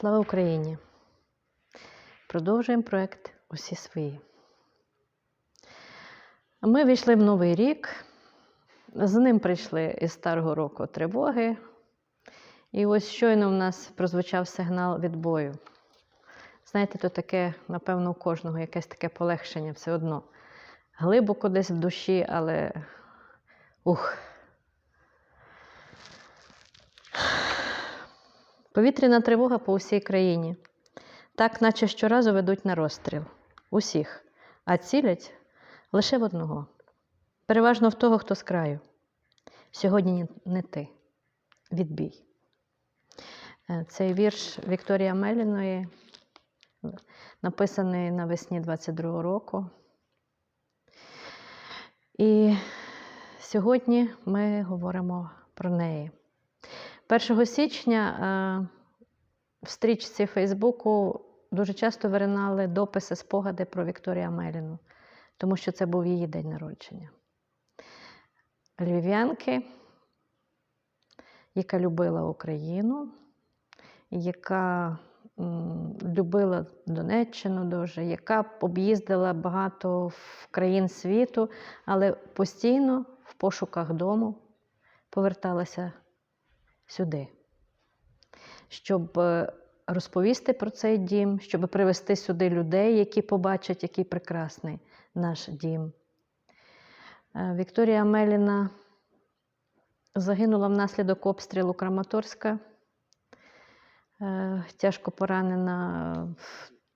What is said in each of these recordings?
Слава Україні! Продовжуємо проект Усі свої. Ми війшли в новий рік. З ним прийшли із старого року тривоги. І ось щойно в нас прозвучав сигнал відбою. Знаєте, то таке, напевно, у кожного якесь таке полегшення все одно. Глибоко десь в душі, але ух. Повітряна тривога по всій країні. Так, наче щоразу ведуть на розстріл. Усіх. А цілять лише в одного. Переважно в того, хто з краю. Сьогодні не ти. Відбій. Е, Цей вірш Вікторія Меліної, написаний навесні 22-го року. І сьогодні ми говоримо про неї. 1 січня е, в стрічці Фейсбуку дуже часто виринали дописи, спогади про Вікторію Амеліну, тому що це був її день народження. Львів'янки, яка любила Україну, яка любила Донеччину дуже, яка об'їздила багато країн світу, але постійно в пошуках дому поверталася сюди, щоб е, розповісти про цей дім, щоб привести сюди людей, які побачать, який прекрасний наш дім. Е, Вікторія Меліна загинула внаслідок обстрілу Краматорська. Е, Тяжко поранена.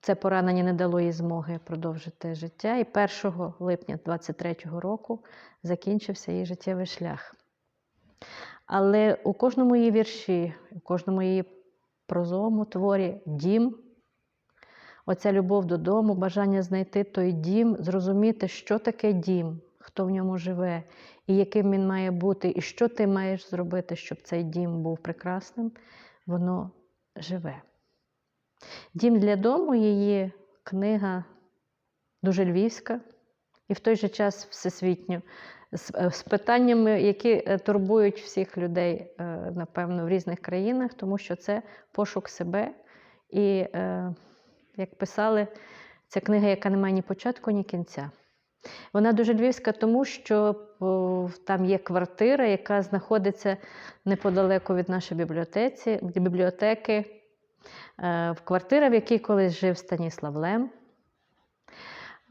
Це поранення не дало їй змоги продовжити життя. І 1 липня 23-го року закінчився її життєвий шлях. Але у кожному її вірші, у кожному її прозовому творі дім, оця любов додому, бажання знайти той дім, зрозуміти, що таке дім, хто в ньому живе, і яким він має бути, і що ти маєш зробити, щоб цей дім був прекрасним, воно живе. Дім для дому її книга дуже львівська і в той же час всесвітньо з, е, з питаннями, які е, турбують всіх людей, е, напевно, в різних країнах, тому що це пошук себе. І, як писали, це книга, яка не має ні початку, ні кінця. Вона дуже львівська, тому що там є квартира, яка знаходиться неподалеку від нашої бібліотеці, бібліотеки. Квартира, в якій колись жив Станіслав Лем.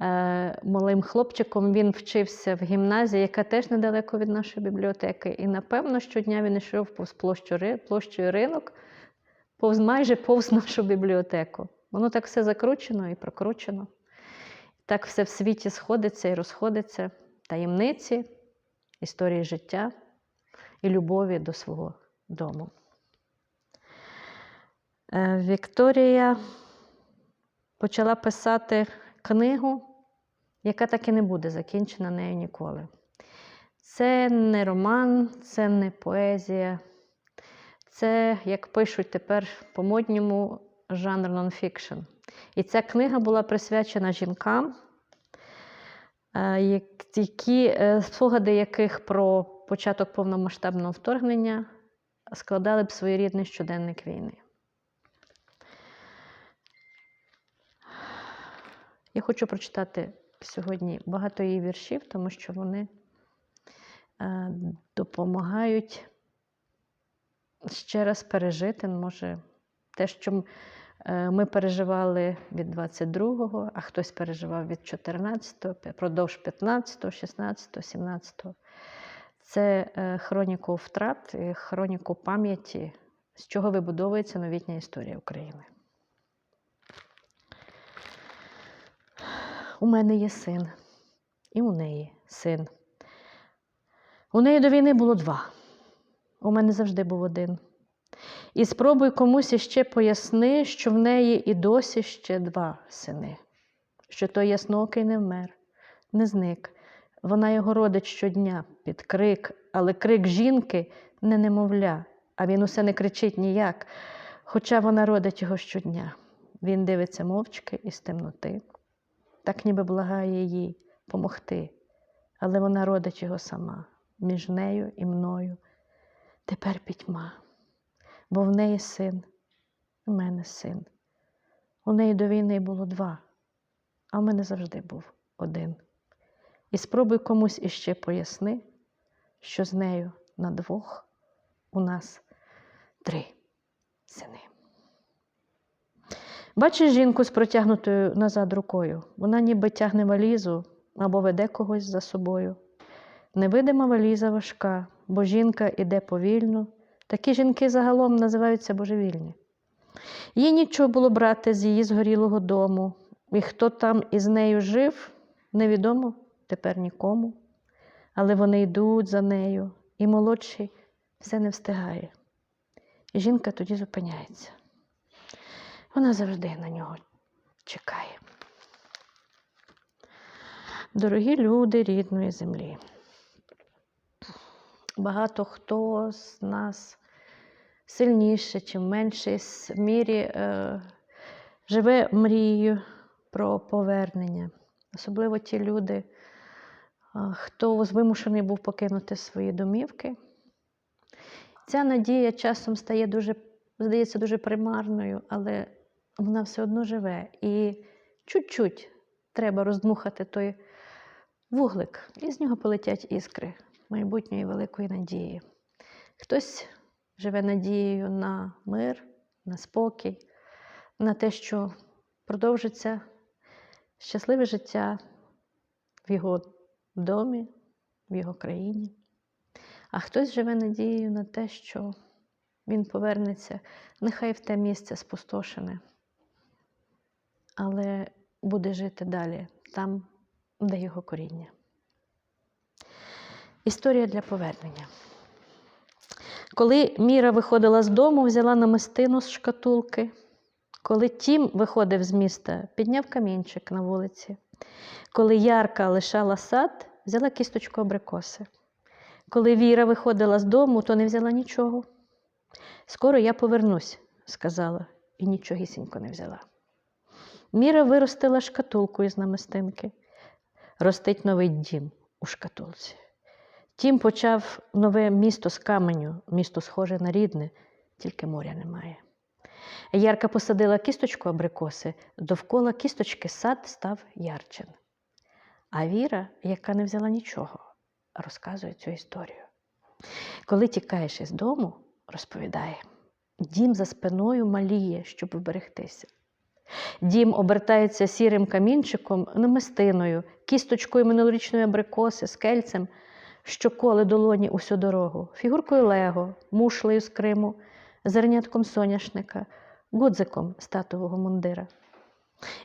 Е, Малим хлопчиком він вчився в гімназії, яка теж недалеко від нашої бібліотеки. І, напевно, щодня він йшов повз площу, площею ринок, повз майже повз нашу бібліотеку. Воно так все закручено і прокручено. Так все в світі сходиться і розходиться. Таємниці, історії життя і любові до свого дому. Е, Вікторія почала писати книгу, яка так і не буде закінчена нею ніколи. Це не роман, це не поезія, це, як пишуть тепер по-модньому, жанр нонфікшн. І ця книга була присвячена жінкам, е, які, е, спогади яких про початок повномасштабного вторгнення складали б своєрідний щоденник війни. Я хочу прочитати сьогодні багато її віршів, тому що вони е, допомагають ще раз пережити, може, те, що е, ми переживали від 22-го, а хтось переживав від 14-го, продовж 15-го, 16-го, 17-го. Це е, хроніку втрат, хроніку пам'яті, з чого вибудовується новітня історія України. У мене є син, і у неї син. У неї до війни було два. У мене завжди був один. І спробуй комусь іще поясни, що в неї і досі ще два сини, що той ясноокий не вмер, не зник. Вона його родить щодня під крик, але крик жінки не немовля, а він усе не кричить ніяк, хоча вона родить його щодня. Він дивиться мовчки із темноти, так ніби благає їй помогти, але вона родить його сама між нею і мною. Тепер пітьма, бо в неї син, у мене син. У неї до війни було два, а в мене завжди був один. І спробуй комусь іще поясни, що з нею на двох у нас три сини. Бачиш жінку з протягнутою назад рукою. Вона ніби тягне валізу або веде когось за собою. Невидима валіза важка, бо жінка іде повільно. Такі жінки загалом називаються божевільні. Їй нічого було брати з її згорілого дому, і хто там із нею жив, невідомо тепер нікому. Але вони йдуть за нею, і молодший все не встигає. І жінка тоді зупиняється. Вона завжди на нього чекає. Дорогі люди рідної землі. Багато хто з нас сильніше чи в мірі е, живе мрією про повернення. Особливо ті люди, е, хто вимушений був покинути свої домівки. Ця надія часом стає дуже, здається, дуже примарною, але вона все одно живе. І чуть-чуть треба роздмухати той вуглик, і з нього полетять іскри майбутньої великої надії. Хтось живе надією на мир, на спокій, на те, що продовжиться щасливе життя в його домі, в його країні. А хтось живе надією на те, що він повернеться нехай в те місце спустошене, але буде жити далі, там, де його коріння. Історія для повернення. Коли Міра виходила з дому, взяла намистину з шкатулки. Коли Тім виходив з міста, підняв камінчик на вулиці. Коли Ярка лишала сад, взяла кісточку абрикоси. Коли Віра виходила з дому, то не взяла нічого. Скоро я повернусь, сказала, і нічогісінько не взяла. Міра виростила шкатулку із намистинки. Ростить новий дім у шкатулці. Тім почав нове місто з каменю, місто схоже на рідне, тільки моря немає. Ярка посадила кісточку абрикоси, довкола кісточки сад став ярчин. А Віра, яка не взяла нічого, розказує цю історію. Коли тікаєш із дому, розповідає, дім за спиною маліє, щоб вберегтися. Дім обертається сірим камінчиком, намистиною, кісточкою минулорічної абрикоси, скельцем, що коле долоні усю дорогу, фігуркою Лего, мушлею з Криму, зернятком соняшника, гудзиком статового мундира.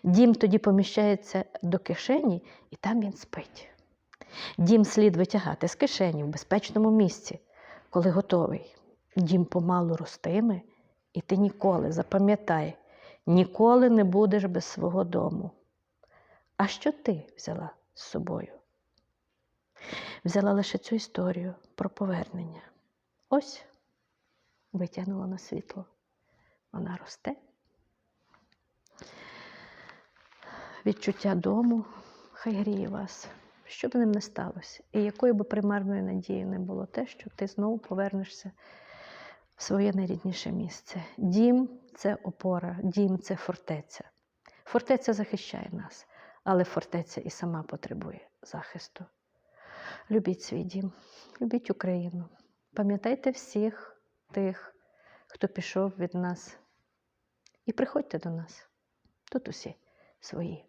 Дім тоді поміщається до кишені, і там він спить. Дім слід витягати з кишені в безпечному місці, коли готовий. Дім помалу ростиме, і ти ніколи, запам'ятай, ніколи не будеш без свого дому. А що ти взяла з собою? Взяла лише цю історію про повернення. Ось витягнула на світло. Вона росте. Відчуття дому хай гріє вас, що б ним не сталося, і якою би примарною надією не було те, що ти знову повернешся в своє найрідніше місце. Дім це опора, дім це фортеця. Фортеця захищає нас, але фортеця і сама потребує захисту. Любіть свій дім, любіть Україну. Пам'ятайте всіх тих, хто пішов від нас. І приходьте до нас. Тут усі свої.